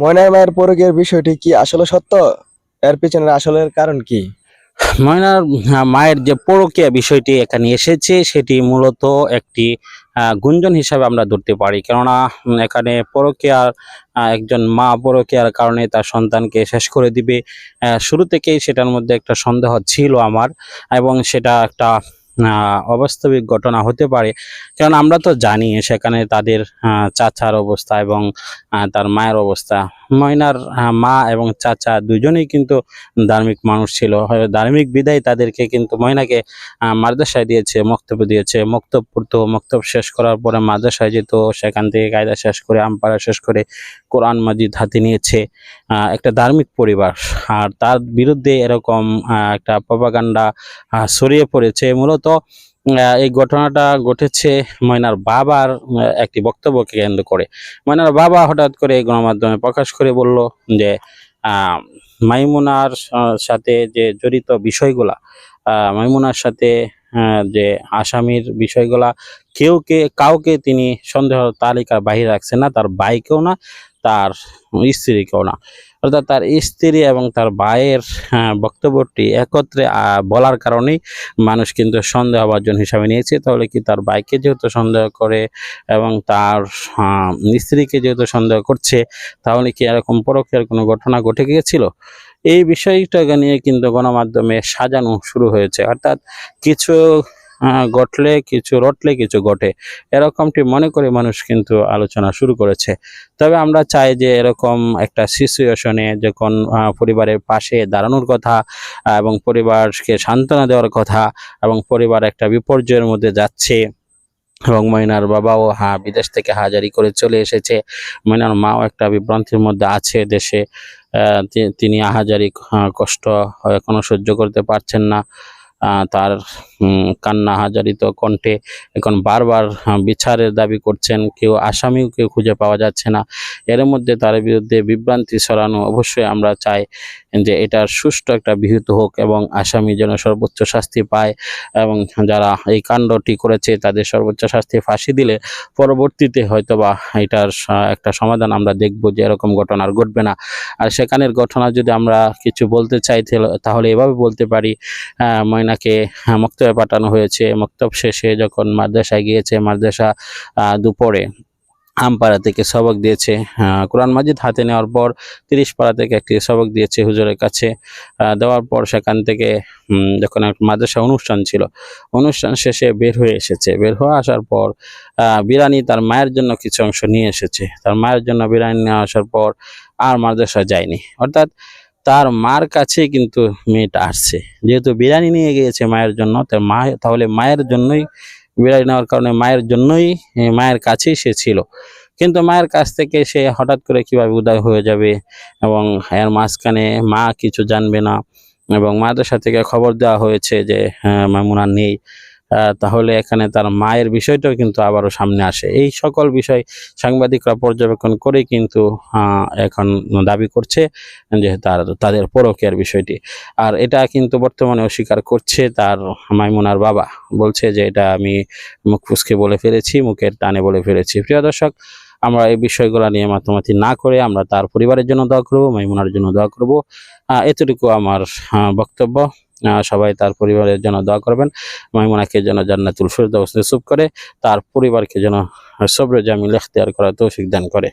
ময়নার মায়ের পরকের বিষয়টি কি আসলে সত্য? এর পিছনের আসলের কারণ কি? ময়নার মায়ের যে পরকীয়া বিষয়টি এখানে এসেছে, সেটি মূলত একটি গুঞ্জন হিসাবে আমরা ধরতে পারি। কেননা এখানে পরকীয়ার একজন মা পরকীয়ার কারণে তার সন্তানকে শেষ করে দিবে। শুরু থেকেই সেটার মধ্যে একটা সন্দেহ ছিল আমার, এবং সেটা একটা অবাস্তবিক ঘটনা হতে পারে। কারণ আমরা তো জানি সেখানে তাদের চাচার অবস্থা এবং তার মায়ের অবস্থা। ময়নার মা এবং চাচা দুজনেই কিন্তু ধার্মিক মানুষ ছিল। ধার্মিক বিদায় তাদেরকে কিন্তু ময়নাকে মাদ্রাসায় দিয়েছে, মক্তব্য দিয়েছে। মক্তব পড়তো মক্তব শেষ করার পরে মাদ্রাসায় যেত, সেখান থেকে কায়দা শেষ করে, আমপাড়া শেষ করে কোরআন মাজিদ হাতে নিয়েছে একটা ধার্মিক পরিবার। আর তার বিরুদ্ধে এরকম একটা প্রপাগান্ডা ছড়িয়ে পড়েছে। মূলত এই ঘটনাটা ঘটেছে ময়নার বাবার একটি বক্তব্যকে কেন্দ্র করে। ময়নার বাবা হঠাৎ করে গণমাধ্যমে প্রকাশ করে বলল যে মাইমুনার সাথে যে জড়িত বিষয়গুলা মাইমুনার সাথে যে আসামির বিষয়গুলা, কেউ কে, কাউকে তিনি সন্দেহ তালিকার বাহিরে রাখছেন না, তার বাইকেও না তার স্ত্রী স্ত্রীকেও না। অর্থাৎ তার স্ত্রী এবং তার ভাইয়ের বক্তব্যটি একত্রে বলার কারণেই মানুষ কিন্তু সন্দেহ সন্দেহভাজন হিসাবে নিয়েছে। তাহলে কি তার ভাইকে যেহেতু সন্দেহ করে এবং তার স্ত্রীকে যেহেতু সন্দেহ করছে, তাহলে কি এরকম পরকের কোনো ঘটনা ঘটে গিয়েছিল? এই বিষয়টাকে নিয়ে কিন্তু গণমাধ্যমে সাজানো শুরু হয়েছে। অর্থাৎ কিছু ঘটলে কিছু রটলে কিছু ঘটে। এরকমটি মনে করে মানুষ কিন্তু আলোচনা শুরু করেছে। তবে আমরা চাই যে এরকম একটা সিচুয়েশনে যখন পরিবারের পাশে দাঁড়ানোর কথা এবং পরিবারকে সান্ত্বনা দেওয়ার কথা এবং পরিবার একটা বিপর্যয়ের মধ্যে যাচ্ছে এবং ময়নার বাবাও হা বিদেশ থেকে হাজারি করে চলে এসেছে ময়নার মাও একটা বিভ্রান্তির মধ্যে আছে দেশে তিনি আহাজারি আহ, কষ্ট এখনও সহ্য করতে পারছেন না। তার কান্না হাজারিত কণ্ঠে এখন বারবার বিচারের দাবি করছেন। কেউ আসামিও কেউ খুঁজে পাওয়া যাচ্ছে না। এর মধ্যে তার বিরুদ্ধে বিভ্রান্তি ছড়ানো অবশ্যই আমরা চাই যে এটার সুষ্ঠু একটা বিহিত হোক এবং আসামি যেন সর্বোচ্চ শাস্তি পায় এবং যারা এই কাণ্ডটি করেছে তাদের সর্বোচ্চ শাস্তি ফাঁসি দিলে পরবর্তীতে হয়তোবা এটার একটা সমাধান আমরা দেখব যে এরকম ঘটনা আর ঘটবে না। আর সেখানের ঘটনা যদি আমরা কিছু বলতে চাই তাহলে- এভাবে বলতে পারি আহ, ময়নাকে মক্তবে পাঠানো হয়েছে। মক্তব শেষে যখন মাদ্রাসায় গিয়েছে, মাদ্রাসা দুপুরে আমপাড়া থেকে সবক দিয়েছে কোরআন মাজিদ হাতে নেওয়ার পর তিরিশ পাড়া থেকে একটি সবক দিয়েছে হুজুরের কাছে। দেওয়ার পর সেখান থেকে যখন একটা মাদ্রাসা অনুষ্ঠান ছিল, অনুষ্ঠান শেষে বের হয়ে এসেছে। বের হয়ে আসার পর বিরানি তার মায়ের জন্য কিছু অংশ নিয়ে এসেছে। তার মায়ের জন্য বিরানি নিয়ে আসার পর আর মাদ্রাসা যায়নি। অর্থাৎ তার মার কাছে কিন্তু মেয়েটা আসছে। যেহেতু বিরিয়ানি নিয়ে গিয়েছে মায়ের জন্য তার মা তাহলে মায়ের জন্যই বিরিয়ানি নেওয়ার কারণে মায়ের জন্যই মায়ের কাছেই সে ছিল। কিন্তু মায়ের কাছ থেকে সে হঠাৎ করে কীভাবে উদয় হয়ে যাবে এবং এর মাঝখানে মা কিছু জানবে না এবং মাদ্রাসা থেকে খবর দেওয়া হয়েছে যে হ্যাঁ, মামুনা নেই। তাহলে এখানে তার মায়ের বিষয়টাও কিন্তু আবারও সামনে আসে। এই সকল বিষয় সাংবাদিকরা পর্যবেক্ষণ করে কিন্তু এখন দাবি করছে যে তার, তাদের পরকের বিষয়টি। আর এটা কিন্তু বর্তমানে অস্বীকার করছে তার মাইমুনার বাবা। বলছে যে এটা আমি মুখ ফুসকে বলে ফেলেছি, মুখের টানে বলে ফেলেছি। প্রিয় দর্শক, আমরা এই বিষয়গুলো নিয়ে মাতামাতি না করে আমরা তার পরিবারের জন্য দোয়া করব, মাইমুনার জন্য দোয়া করব। এতটুকু আমার বক্তব্য। সবাই তার পরিবারের জন্য দোয়া করবেন। মাইমুনাকে যেন জান্নাতুল ফেরদাউস নসিব করে, তার পরিবারকে যেন সবরে জামিল এখতিয়ার করার তৌফিক দান করে।